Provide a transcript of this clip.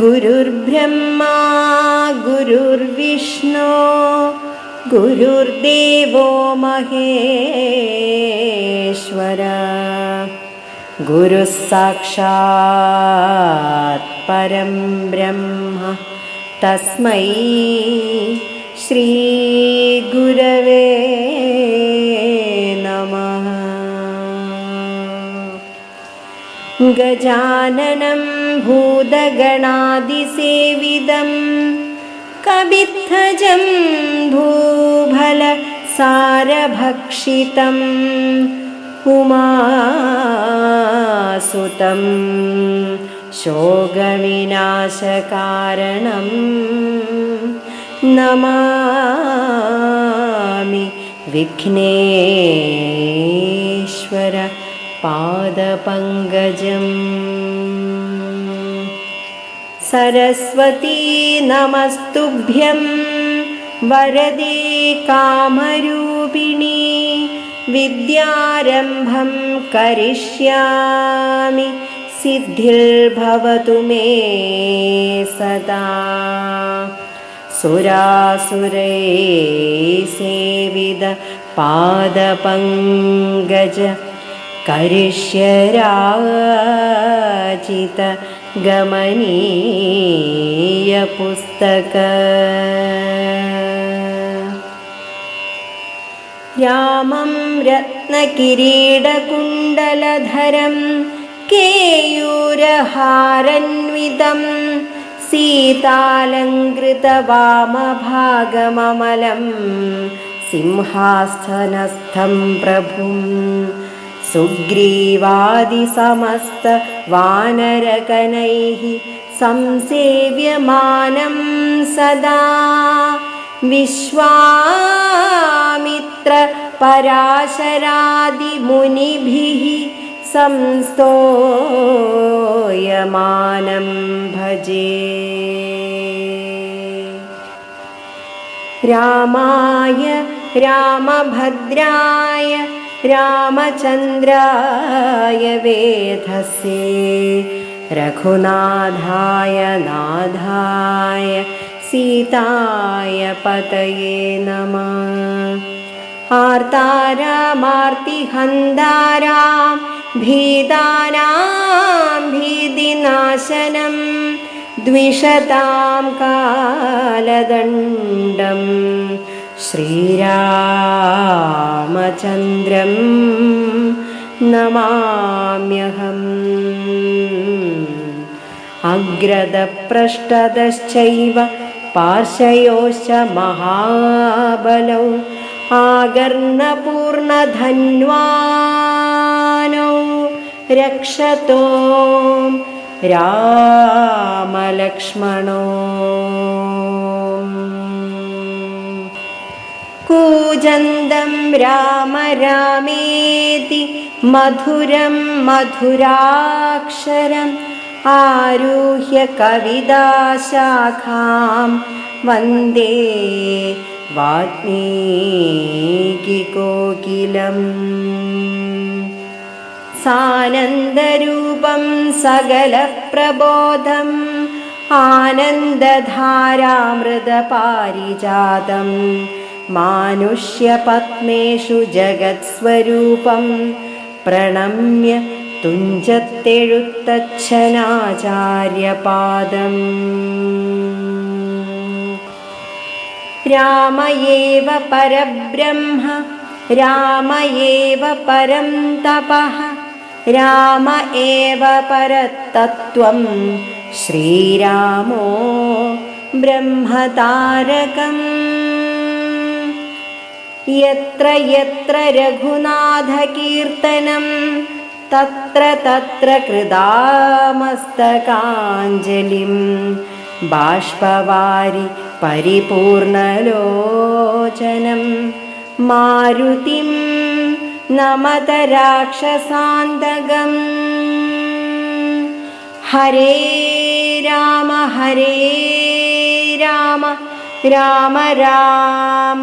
गुरुर्ब्रह्मा गुरुर्विष्णो गुरुर्देवो महेश्वर परं ब्रह्म तस्मै श्रीगुरवे नमः गजाननम् भूतगणादिसेविदं कवित्थजं भूफलसारभक्षितं उमासुतं शोगविनाशकारणं नमामि मामि विघ्नेश्वरपादपङ्गजम् सरस्वती नमस्तुभ्यं वरदे कामरूपिणी विद्यारम्भं करिष्यामि सिद्धिर्भवतु मे सदा सुरासुरे सेविद करिष्य करिष्यराचित गमनीयपुस्तक यामं रत्नकिरीडकुण्डलधरं केयूरहारन्वितं सीतालङ्कृतवामभागममलं सिंहास्थनस्थं प्रभुम् सुग्रीवादिसमस्तवानरकनैः संसेव्यमानं सदा विश्वामित्रपराशरादिमुनिभिः संस्तोयमानं भजे रामाय रामभद्राय रामचन्द्राय वेधसे रघुनाथाय नाधाय सीताय पतये नमः आर्तारामार्तिहन्दारां भीतानां भीतिनाशनं द्विषतां कालदण्डं श्रीरामचन्द्र नमाम्यहम् अग्रदप्रष्टदश्चैव पार्श्वयोश्च महाबलौ आगर्णपूर्णधन्वानौ रक्षतो रामलक्ष्मणो कूजन्दं राम रामेति मधुरं मधुराक्षरम् आरुह्य कविदाशाखां वन्दे वाल्मीकिकोकिलम् सानन्दरूपं सकलप्रबोधम् आनन्दधारामृतपारिजातम् മാനുഷ്യപത്മേഷു ജഗത്സ്വരൂപം പ്രണമ്യ തുഞ്ചത്തെഴുത്തച്ഛനാചാര്യപാദം രാമയേവ പരബ്രഹ്മ രാമയേവ പരം തപഃ രാമ ഏവ പരത്തത്വം ശ്രീരാമോ ബ്രഹ്മതാരകം यत्र यत्र रघुनाथकीर्तनं तत्र तत्र कृदामस्तकाञ्जलिं बाष्पवारि परिपूर्णलोचनं मारुतिं नमत राक्षसान्तकम् हरे राम हरे राम राम राम